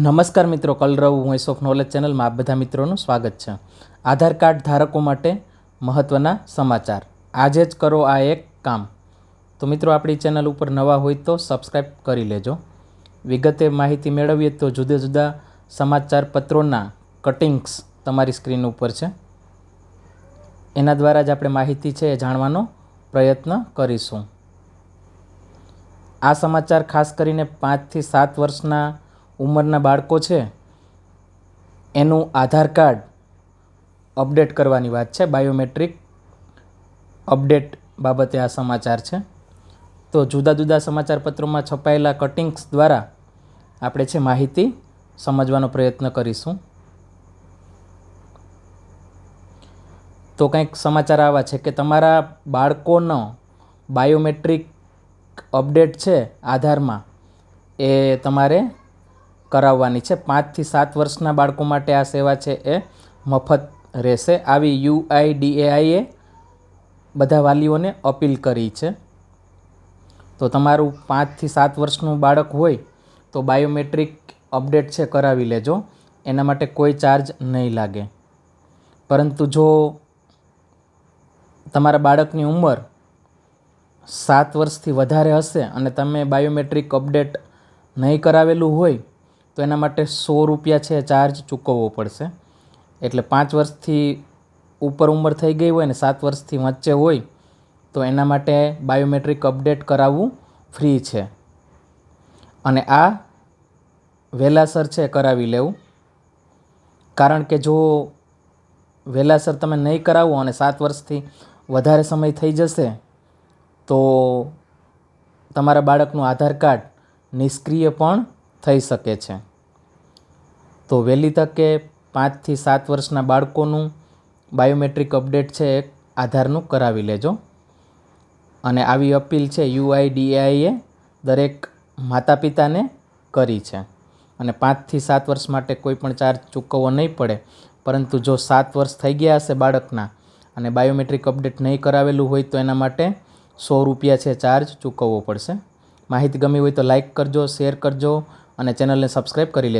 નમસ્કાર મિત્રો, કલરવ voice of knowledge ચેનલમાં આપ બધા મિત્રોનું સ્વાગત છે. આધાર કાર્ડ ધારકો માટે મહત્ત્વના સમાચાર. આજે જ કરો આ એક કામ. તો મિત્રો, આપણી ચેનલ ઉપર નવા હોય તો સબસ્ક્રાઈબ કરી લેજો. વિગતે માહિતી મેળવીએ તો જુદા જુદા સમાચાર પત્રોના કટિંગ્સ તમારી સ્ક્રીન ઉપર છે. એના દ્વારા જ આપણે માહિતી છે એ જાણવાનો પ્રયત્ન કરીશું. આ સમાચાર ખાસ કરીને પાંચથી સાત વર્ષના ઉંમરના બાળકો છે, એનું આધાર કાર્ડ અપડેટ કરવાની વાત છે, બાયોમેટ્રિક અપડેટ બાબતે આ સમાચાર છે. તો જુદા જુદા સમાચાર પત્રોમાં છપાયેલા કટિંગ્સ દ્વારા આપણે છે માહિતી સમજવાનો પ્રયત્ન કરીશું. તો કંઈક સમાચાર આવા છે કે તમારા બાળકોનો બાયોમેટ્રિક અપડેટ છે આધારમાં, એ તમારે કરાવવાની છે. પાંચથી સાત વર્ષના બાળકો માટે આ સેવા છે એ મફત રહેશે. આવી યુઆઈડીએઆઈએ બધા વાલીઓને અપીલ કરી છે. તો તમારું પાંચથી સાત વર્ષનું બાળક હોય તો બાયોમેટ્રિક અપડેટ છે, કરાવી લેજો. એના માટે કોઈ ચાર્જ નહીં લાગે. પરંતુ જો તમારા બાળકની ઉંમર સાત વર્ષથી વધારે હશે અને તમે બાયોમેટ્રિક અપડેટ નહીં કરાવેલું હોય તો એના માટે સો રૂપિયા છે ચાર્જ ચૂકવવો પડશે. એટલે પાંચ વર્ષથી ઉપર ઉંમર થઈ ગઈ હોય ને સાત વર્ષથી વચ્ચે હોય, તો એના માટે બાયોમેટ્રિક અપડેટ કરાવવું ફ્રી છે. અને આ વહેલાસર છે કરાવી લેવું. કારણ કે જો વહેલાસર તમે નહીં કરાવો અને સાત વર્ષથી વધારે સમય થઈ જશે, તો તમારા બાળકનું આધાર કાર્ડ નિષ્ક્રિય પણ થઈ શકે છે. તો વહેલી તકે પાંચથી સાત વર્ષના બાળકોનું બાયોમેટ્રિક અપડેટ છે એ આધારનું કરાવી લેજો. અને આવી અપીલ છે યુઆઈડીએઆઈએ દરેક માતા પિતાને કરી છે. અને પાંચથી સાત વર્ષ માટે કોઈ પણ ચાર્જ ચૂકવવો નહીં પડે. પરંતુ જો સાત વર્ષ થઈ ગયા હશે બાળકના અને બાયોમેટ્રિક અપડેટ નહીં કરાવેલું હોય તો એના માટે સો રૂપિયા છે ચાર્જ ચૂકવવો પડશે. માહિતી ગમી હોય તો લાઇક કરજો, શેર કરજો અને ચેનલને સબસ્ક્રાઈબ કરી લેજો.